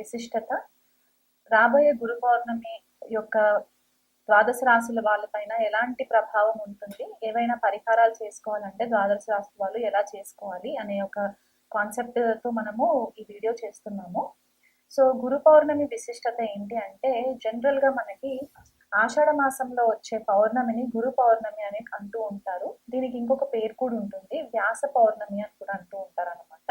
విశిష్టత. రాబోయే గురు పౌర్ణమి యొక్క ద్వాదశ రాశుల వాళ్ళపైన ఎలాంటి ప్రభావం ఉంటుంది? ఏవైనా పరిహారాలు చేసుకోవాలంటే ద్వాదశ రాశుల వాళ్ళు ఎలా చేసుకోవాలి అనే ఒక కాన్సెప్ట్తో మనము ఈ వీడియో చేస్తున్నాము. సో గురు పౌర్ణమి విశిష్టత ఏంటి అంటే జనరల్గా మనకి ఆషాఢ మాసంలో వచ్చే పౌర్ణమిని గురు పౌర్ణమి అని అంటూ ఉంటారు. దీనికి ఇంకొక పేరు కూడా ఉంటుంది. వ్యాస పౌర్ణమి అని కూడా అంటూ ఉంటారు అనమాట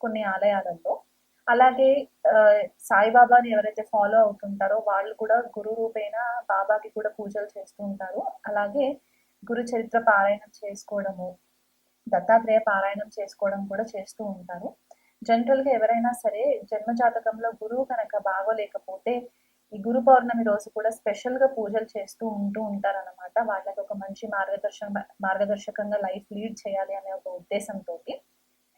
కొన్ని ఆలయాలలో. అలాగే సాయిబాబాని ఎవరైతే ఫాలో అవుతుంటారో వాళ్ళు కూడా గురు రూపేణ బాబాకి కూడా పూజలు చేస్తూ ఉంటారు. అలాగే గురు చరిత్ర పారాయణం చేసుకోవడము దత్తాత్రేయ పారాయణం చేసుకోవడం కూడా చేస్తూ ఉంటారు. జనరల్గా ఎవరైనా సరే జన్మ జాతకంలో గురువు కనుక బాగోలేకపోతే ఈ గురు పౌర్ణమి రోజు కూడా స్పెషల్గా పూజలు చేస్తూ ఉంటూ ఉంటారు అనమాట వాళ్ళకి ఒక మంచి మార్గదర్శన మార్గదర్శకంగా లైఫ్ లీడ్ చేయాలి అనే ఒక ఉద్దేశంతో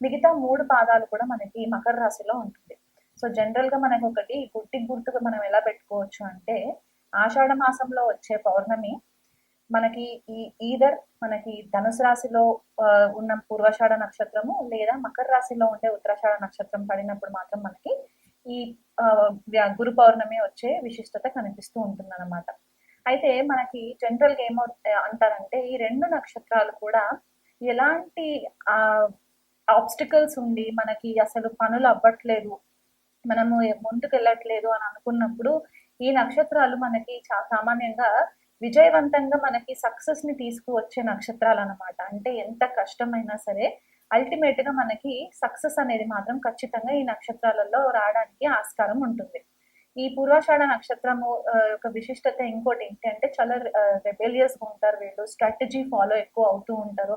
మిగతా మూడు పాదాలు కూడా మనకి మకర రాశిలో ఉంటుంది. సో జనరల్గా మనకి ఒకటి గుట్టి గుర్తుగా మనం ఎలా పెట్టుకోవచ్చు అంటే ఆషాఢ మాసంలో వచ్చే పౌర్ణమి మనకి ఈ ఈదర్ మనకి ధనుసు రాశిలో ఉన్న పూర్వాషాఢ నక్షత్రము లేదా మకర రాశిలో ఉండే ఉత్తరాషాఢ నక్షత్రం పడినప్పుడు మాత్రం మనకి ఈ గురు పౌర్ణమి వచ్చే విశిష్టత కనిపిస్తూ ఉంటుంది అనమాట అయితే మనకి జనరల్ ఏమో అంటారంటే ఈ రెండు నక్షత్రాలు కూడా ఎలాంటి ఆ ఆబ్స్టికల్స్ ఉండి మనకి అసలు పనులు అవ్వట్లేదు మనము ముందుకు వెళ్ళట్లేదు అని అనుకున్నప్పుడు ఈ నక్షత్రాలు మనకి చా సామాన్యంగా విజయవంతంగా మనకి సక్సెస్ని తీసుకువచ్చే నక్షత్రాలు అన్నమాట. అంటే ఎంత కష్టమైనా సరే అల్టిమేట్గా మనకి సక్సెస్ అనేది మాత్రం ఖచ్చితంగా ఈ నక్షత్రాలలో రావడానికి ఆస్కారం ఉంటుంది. ఈ పూర్వాషాఢ నక్షత్రము యొక్క విశిష్టత ఇంకోటి ఏంటి అంటే చాలా రెబెలియస్గా ఉంటారు వీళ్ళు స్ట్రాటజీ ఫాలో ఎక్కువ అవుతూ ఉంటారు.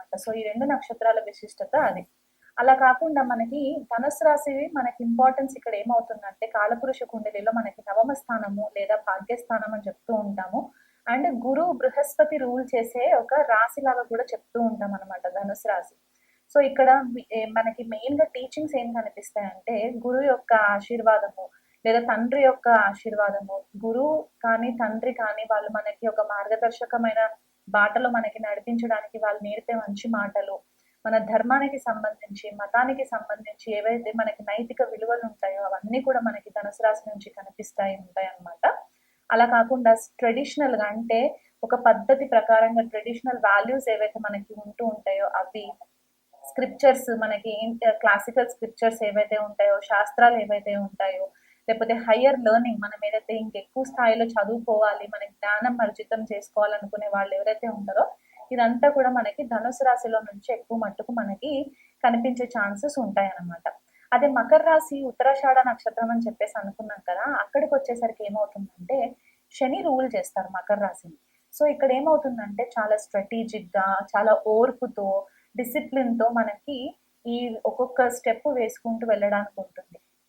సో ఈ రెండు నక్షత్రాల విశిష్టత అది. అలా కాకుండా మనకి ధనస్సు రాశి మనకి ఇంపార్టెన్స్ ఇక్కడ ఏమవుతుందంటే కాలపురుష కుండలిలో మనకి నవమ స్థానము లేదా భాగ్యస్థానం అని చెప్తూ ఉంటాము. అండ్ గురు బృహస్పతి రూల్ చేసే ఒక రాశి లాగా కూడా చెప్తూ ఉంటాం అనమాట ధనుసు రాశి. సో ఇక్కడ మనకి మెయిన్గా టీచింగ్స్ ఏం కనిపిస్తాయంటే గురు యొక్క ఆశీర్వాదము లేదా తండ్రి యొక్క ఆశీర్వాదము. గురువు కానీ తండ్రి కానీ వాళ్ళు మనకి ఒక మార్గదర్శకమైన బాటలో మనకి నడిపించడానికి వాళ్ళు నేర్పే మంచి మాటలు మన ధర్మానికి సంబంధించి మతానికి సంబంధించి ఏవైతే మనకి నైతిక విలువలు ఉంటాయో అవన్నీ కూడా మనకి ధనుసు రాశి నుంచి కనిపిస్తాయి ఉంటాయన్నమాట అలా కాకుండా ట్రెడిషనల్గా అంటే ఒక పద్ధతి ప్రకారంగా ట్రెడిషనల్ వాల్యూస్ ఏవైతే మనకి ఉంటూ ఉంటాయో అవి స్క్రిప్చర్స్ మనకి క్లాసికల్ స్క్రిప్చర్స్ ఏవైతే ఉంటాయో శాస్త్రాలు ఏవైతే ఉంటాయో లేకపోతే హయ్యర్ లెర్నింగ్ మనం ఏదైతే ఇంకెక్కువ స్థాయిలో చదువుకోవాలి మన జ్ఞానం పరిచితం చేసుకోవాలనుకునే వాళ్ళు ఎవరైతే ఉంటారో ఇదంతా కూడా మనకి ధనుసు రాశిలో నుంచి ఎక్కువ మట్టుకు మనకి కనిపించే ఛాన్సెస్ ఉంటాయి అన్నమాట అదే మకర రాశి ఉత్తరాషాఢ నక్షత్రం అని చెప్పేసి అనుకున్నాం కదా అక్కడికి వచ్చేసరికి ఏమవుతుందంటే శని రూల్ చేస్తారు మకర రాశిని. సో ఇక్కడ ఏమవుతుందంటే చాలా స్ట్రాటజిక్గా చాలా ఓర్పుతో డిసిప్లిన్తో మనకి ఈ ఒక్కొక్క స్టెప్ వేసుకుంటూ వెళ్ళడానికి ఉంటుంది.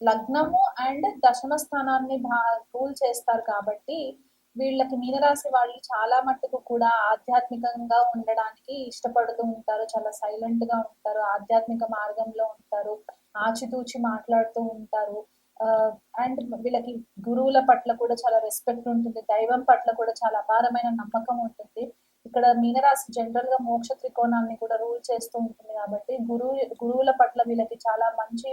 లగ్నము అండ్ దశమ స్థానాన్ని రూల్ చేస్తారు కాబట్టి వీళ్ళకి మీనరాశి వాళ్ళు చాలా మట్టుకు కూడా ఆధ్యాత్మికంగా ఉండడానికి ఇష్టపడుతూ ఉంటారు. చాలా సైలెంట్గా ఉంటారు. ఆధ్యాత్మిక మార్గంలో ఉంటారు. ఆచితూచి మాట్లాడుతూ ఉంటారు. అండ్ వీళ్ళకి గురువుల పట్ల కూడా చాలా రెస్పెక్ట్ ఉంటుంది. దైవం పట్ల కూడా చాలా అపారమైన నమ్మకం ఉంటుంది. ఇక్కడ మీనరాశి జనరల్గా మోక్ష త్రికోణాన్ని కూడా రూల్ చేస్తూ ఉంటుంది కాబట్టి గురువు గురువుల పట్ల వీళ్ళకి చాలా మంచి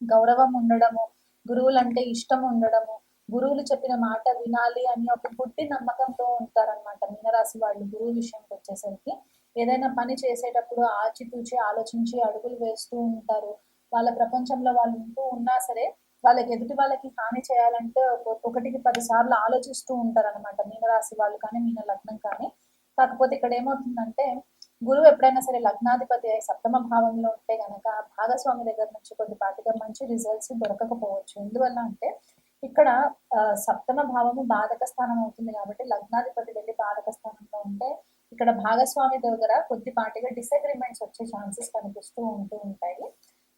గౌరవం ఉండడము గురువులంటే ఇష్టం ఉండడము గురువులు చెప్పిన మాట వినాలి అని ఒక గుడ్డి నమ్మకంతో ఉంటారన్నమాట మీనరాశి వాళ్ళు గురువు విషయంకి వచ్చేసరికి. ఏదైనా పని చేసేటప్పుడు ఆచితూచి ఆలోచించి అడుగులు వేస్తూ ఉంటారు. వాళ్ళ ప్రపంచంలో వాళ్ళు ఉంటూ ఉన్నా సరే వాళ్ళకి ఎదుటి వాళ్ళకి హాని చేయాలంటే ఒకటికి పది సార్లు ఆలోచిస్తూ ఉంటారు అనమాట మీనరాశి వాళ్ళు కానీ మీన లగ్నం కానీ. కాకపోతే ఇక్కడ ఏమవుతుందంటే గురువు ఎప్పుడైనా సరే లగ్నాధిపతి సప్తమ భావంలో ఉంటే గనక భాగస్వామి దగ్గర నుంచి కొద్దిపాటిగా మంచి రిజల్ట్స్ దొరకకపోవచ్చు. ఎందువల్ల అంటే ఇక్కడ సప్తమ భావము బాధక స్థానం అవుతుంది కాబట్టి లగ్నాధిపతి వెళ్ళి బాధక స్థానంలో ఉంటే ఇక్కడ భాగస్వామి దగ్గర కొద్దిపాటిగా డిసగ్రిమెంట్స్ వచ్చే ఛాన్సెస్ కనిపిస్తూ ఉంటూ ఉంటాయి.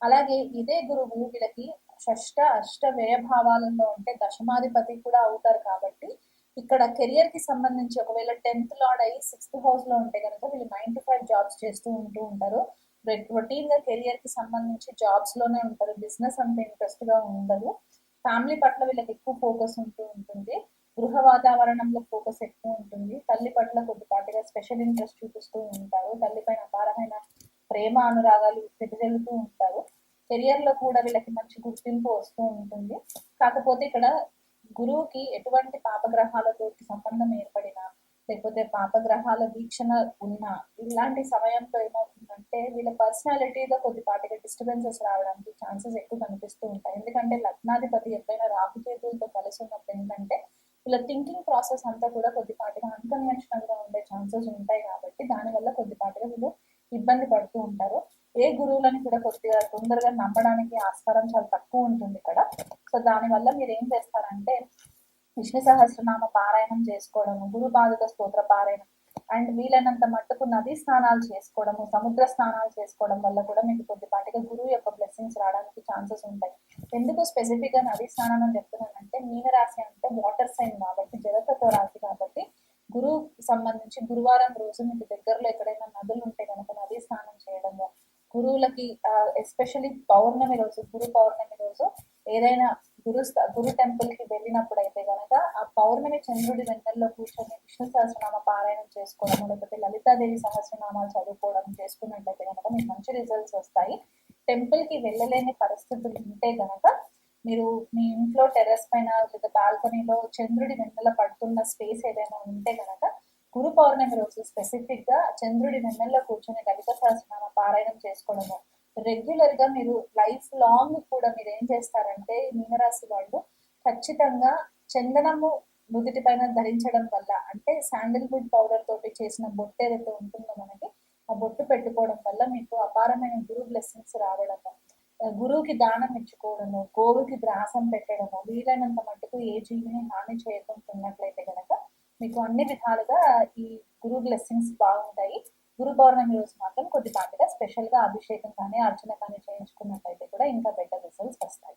అలాగే ఇదే గురువు వీళ్ళకి షష్ట అష్ట వ్యయభావాలలో ఉంటే దశమాధిపతి కూడా అవుతారు కాబట్టి ఇక్కడ కెరియర్కి సంబంధించి ఒకవేళ టెన్త్ లాడ్ అయ్యి సిక్స్త్ హౌస్లో ఉంటే కనుక వీళ్ళు నైన్ టు ఫైవ్ జాబ్స్ చేస్తూ ఉంటూ ఉంటారు. రొటీన్గా కెరియర్కి సంబంధించి జాబ్స్లోనే ఉంటారు. బిజినెస్ అంత ఇంట్రెస్ట్గా ఉండదు. ఫ్యామిలీ పట్ల వీళ్ళకి ఎక్కువ ఫోకస్ ఉంటూ ఉంటుంది. గృహ వాతావరణంలో ఫోకస్ ఎక్కువ ఉంటుంది. తల్లి పట్ల కొద్దిపాటిగా స్పెషల్ ఇంట్రెస్ట్ చూపిస్తూ ఉంటారు. తల్లి పైన అపారమైన ప్రేమ అనురాగాలు వెదజల్లుతూ ఉంటారు. కెరియర్లో కూడా వీళ్ళకి మంచి గుర్తింపు వస్తూ ఉంటుంది. కాకపోతే ఇక్కడ గురువుకి ఎటువంటి పాపగ్రహాలతో సంబంధం ఏర్పడినా లేకపోతే పాపగ్రహాల వీక్షణ ఉన్నా ఇలాంటి సమయంలో ఏమవుతుందంటే వీళ్ళ పర్సనాలిటీలో కొద్దిపాటిగా డిస్టర్బెన్సెస్ రావడానికి ఛాన్సెస్ ఎక్కువ కనిపిస్తూ ఉంటాయి. ఎందుకంటే లగ్నాధిపతి ఎప్పుడైనా రాహుకేతులతో కలిసి ఉన్నప్పుడు ఏంటంటే వీళ్ళ థింకింగ్ ప్రాసెస్ అంతా కూడా కొద్దిపాటిగా అన్కన్వెన్షనల్గా ఉండే ఛాన్సెస్ ఉంటాయి కాబట్టి దానివల్ల కొద్దిపాటిగా వీళ్ళు ఇబ్బంది పడుతూ ఉంటారు. ఏ గురువులని కూడా కొద్దిగా తొందరగా నమ్మడానికి ఆస్కారం చాలా తక్కువ ఉంటుంది ఇక్కడ. సో దానివల్ల మీరు ఏం చేస్తారంటే విష్ణు సహస్రనామ పారాయణం చేసుకోవడము గురు పాదుక స్తోత్ర పారాయణం అండ్ వీలైనంత మట్టుకు నదీ స్నానాలు చేసుకోవడము సముద్ర స్నానాలు చేసుకోవడం వల్ల కూడా మీకు కొద్దిపాటిగా గురువు యొక్క బ్లెస్సింగ్స్ రావడానికి ఛాన్సెస్ ఉంటాయి. ఎందుకు స్పెసిఫిక్గా నదీ స్నానం అని చెప్తున్నానంటే మీనరాశి అంటే వాటర్ సైన్ కాబట్టి జలతత్వ రాశి కాబట్టి గురువు సంబంధించి గురువారం రోజు మీకు దగ్గరలో ఎక్కడైనా నదులు ఉంటే కనుక నదీ స్నానం చేయడము గురువులకి ఎస్పెషల్లీ పౌర్ణమి రోజు గురు పౌర్ణమి రోజు ఏదైనా గురు గురు టెంపుల్కి వెళ్ళినప్పుడు అయితే కనుక ఆ పౌర్ణమి చంద్రుడి వెంటల్లో కూర్చొని విష్ణు సహస్రనామ పారాయణం చేసుకోవడం లేకపోతే లలితాదేవి సహస్రనామాలు చదువుకోవడం చేసుకున్నట్లయితే కనుక మీకు మంచి రిజల్ట్స్ వస్తాయి. టెంపుల్కి వెళ్ళలేని పరిస్థితులు ఉంటే కనుక మీరు మీ ఇంట్లో టెర్రస్ పైన లేదా బాల్కనీలో చంద్రుడి వెన్నెల పడుతున్న స్పేస్ ఏదైనా ఉంటే కనుక గురు పౌర్ణమి రోజు స్పెసిఫిక్గా చంద్రుడి వెన్నెల్లో కూర్చొని లలిత సహస్రనామ పారాయణం చేసుకోవడము రెగ్యులర్గా మీరు లైఫ్ లాంగ్ కూడా మీరు ఏం చేస్తారంటే మీనరాశి వాళ్ళు ఖచ్చితంగా చందనము నుదుటి పైన ధరించడం వల్ల అంటే శాండిల్వుడ్ పౌడర్ తోటి చేసిన బొట్టు ఏదైతే ఉంటుందో మనకి ఆ బొట్టు పెట్టుకోవడం వల్ల మీకు అపారమైన గురు బ్లెస్సింగ్స్ రావడము గురువుకి దానం ఇచ్చుకోవడము గోవుకి గ్రాసం పెట్టడము వీలైనంత మట్టుకు ఏ జీవిని హాని చేయకుండా ఉన్నట్లయితే కనుక మీకు అన్ని విధాలుగా ఈ గురు బ్లెస్సింగ్స్ బాగుంటాయి. గురు పౌర్ణమి రోజు మాత్రం కొద్దిపాటిగా స్పెషల్గా అభిషేకం కానీ అర్చన కానీ చేయించుకున్నట్లయితే కూడా ఇంకా బెటర్ రిజల్ట్స్ వస్తాయి.